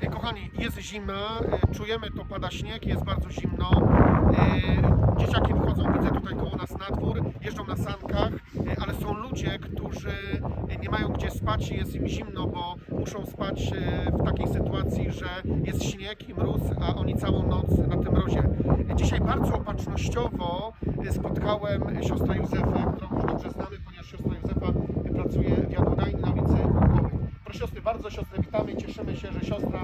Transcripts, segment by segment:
E, Kochani, jest zima, e, czujemy to, pada śnieg, jest bardzo zimno. E, Dzieciaki wychodzą, widzę tutaj koło nas na dwór, jeżdżą na sankach, ale są ludzie, którzy nie mają gdzie spać i jest im zimno, bo muszą spać w takiej sytuacji, że jest śnieg i mróz, a oni całą noc na tym mrozie. Dzisiaj bardzo opatrznościowo spotkałem siostrę Józefę, którą już dobrze znamy, ponieważ siostra Józefa pracuje w Jadłodajni na ulicy. Proszę siostry, bardzo siostrę witamy cieszymy się, że siostra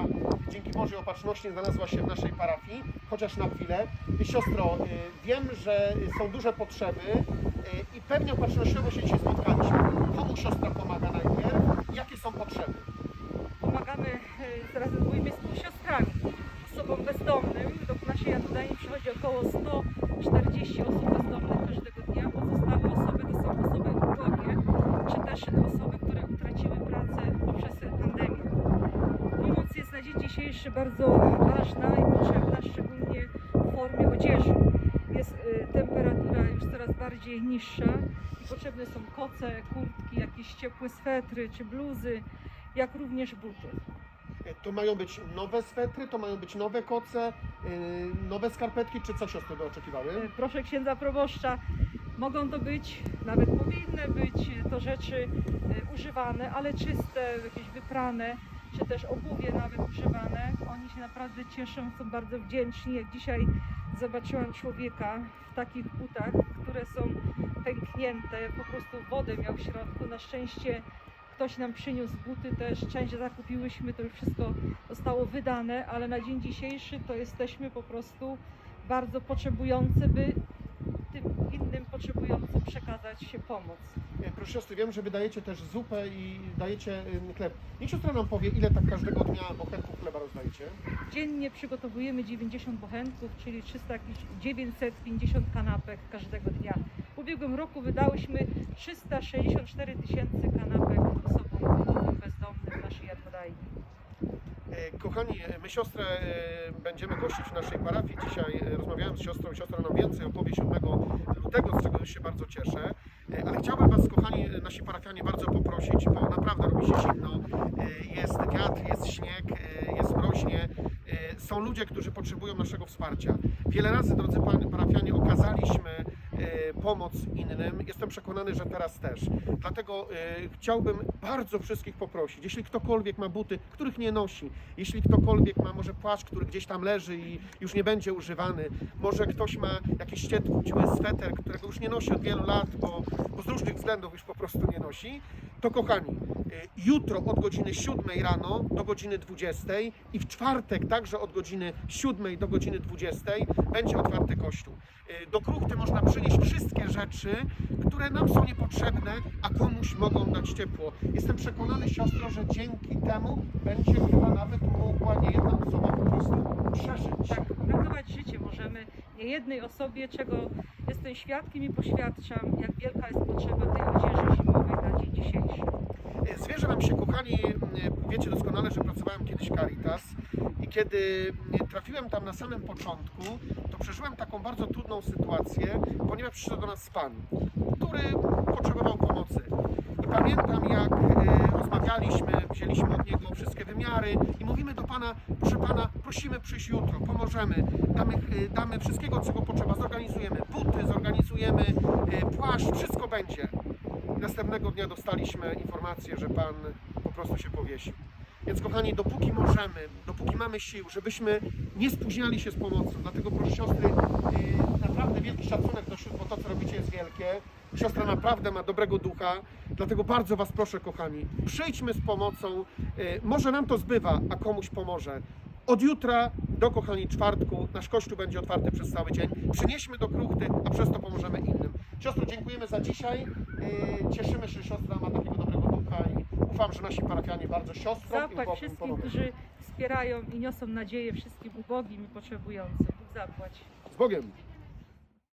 dzięki Bożej opatrzności znalazła się w naszej parafii, chociaż na chwilę. Siostro, y, wiem, że są duże potrzeby y, i pewnie opatrznościowo się dzisiaj spotkaliśmy. Komu siostra pomaga najpierw? Jakie są potrzeby? Pomagamy e, razem z współsiostrami, osobom bezdomnym. Do naszej Jadłodajni przychodzi około 140 osób bezdomnych każdego dnia. Pozostałe osoby to są osoby ubogie, czy też osoby, które utraciły pracę poprzez pandemię. Pomoc jest na dzień dzisiejszy bardzo ważna i potrzebna, szczególnie w formie odzieży. Jest e, temperatura już coraz bardziej niższa i potrzebne są koce, kurtki, jakieś ciepłe swetry czy bluzy, jak również buty. Y, To mają być nowe swetry, to mają być nowe koce, y, nowe skarpetki, czy co siostry by oczekiwały? E, Proszę księdza proboszcza, mogą to być, nawet powinny być to rzeczy używane, ale czyste, jakieś wyprane, czy też obuwie nawet używane. Oni się naprawdę cieszą, są bardzo wdzięczni. Jak dzisiaj zobaczyłam człowieka w takich butach, które są pęknięte, po prostu wodę miał w środku. Na szczęście ktoś nam przyniósł buty też, część zakupiłyśmy, to już wszystko zostało wydane, ale na dzień dzisiejszy to jesteśmy po prostu bardzo potrzebujący, by tym innym potrzebującym przekazać się pomoc. Proszę siostry, wiem, że wydajecie też zupę i dajecie chleb. Niech siostra nam powie, ile tak każdego dnia bochenków chleba rozdajecie? Dziennie przygotowujemy 90 bochenków, czyli 300, jakieś 950 kanapek każdego dnia. W ubiegłym roku wydałyśmy 364 tysięcy kanapek osobom bezdomnym w naszej Jadłodajni. E, Kochani, e, my siostrę e, będziemy gościć w naszej parafii. Dzisiaj rozmawiałem z siostrą, siostra nam więcej opowie 7 lutego, z czego już się bardzo cieszę. Ale chciałbym Was, kochani, nasi parafianie, bardzo poprosić, bo naprawdę robi się zimno, jest wiatr, jest śnieg, jest mroźnie. Są ludzie, którzy potrzebują naszego wsparcia. Wiele razy, drodzy parafianie, okazaliśmy pomoc innym. Jestem przekonany, że teraz też. Dlatego e, chciałbym bardzo wszystkich poprosić, jeśli ktokolwiek ma buty, których nie nosi, jeśli ktokolwiek ma może płaszcz, który gdzieś tam leży i już nie będzie używany, może ktoś ma jakiś ścietły sweter, którego już nie nosi od wielu lat, bo, bo z różnych względów już po prostu nie nosi, to kochani, e, jutro od godziny 7 rano do godziny 20 i w czwartek także od godziny 7 do godziny 20 będzie otwarty kościół. E, Do kruchty można przynieść wszystkie rzeczy, które nam są niepotrzebne, a komuś mogą dać ciepło. Jestem przekonany, siostro, że dzięki temu będzie chyba nawet mogła niejedna osoba po prostu przeżyć. Tak, uratować życie możemy niejednej osobie, czego jestem świadkiem i poświadczam, jak wielka jest potrzeba tej odzieży zimowej na dzień dzisiejszy. Nam się, kochani, e, wiecie doskonale, że pracowałem kiedyś Caritas i kiedy e, trafiłem tam na samym początku, to przeżyłem taką bardzo trudną sytuację, ponieważ przyszedł do nas pan, który potrzebował pomocy. I pamiętam, jak e, rozmawialiśmy, wzięliśmy od niego wszystkie wymiary i mówimy do pana, proszę pana, prosimy przyjść jutro, pomożemy, damy, e, damy wszystkiego, czego potrzeba, zorganizujemy buty, zorganizujemy e, płaszcz, wszystko będzie. Następnego dnia dostaliśmy informację, że Pan po prostu się powiesił. Więc kochani, dopóki możemy, dopóki mamy sił, żebyśmy nie spóźniali się z pomocą, dlatego proszę siostry, yy, naprawdę wielki szacunek do sióstr, bo to co robicie jest wielkie. Siostra naprawdę ma dobrego ducha, dlatego bardzo Was proszę kochani, przyjdźmy z pomocą, yy, może nam to zbywa, a komuś pomoże. Od jutra do kochani czwartku nasz kościół będzie otwarty przez cały dzień. Przynieśmy do kruchty, a przez to pomożemy innym. Siostro, dziękujemy za dzisiaj. Yy, Cieszymy się, że siostra ma takiego dobrego ducha i ufam, że nasi parafianie bardzo siostrom i Zapłać ubogim wszystkim, pomogą. którzy wspierają i niosą nadzieję wszystkim ubogim i potrzebującym. Bóg zapłać. Z Bogiem!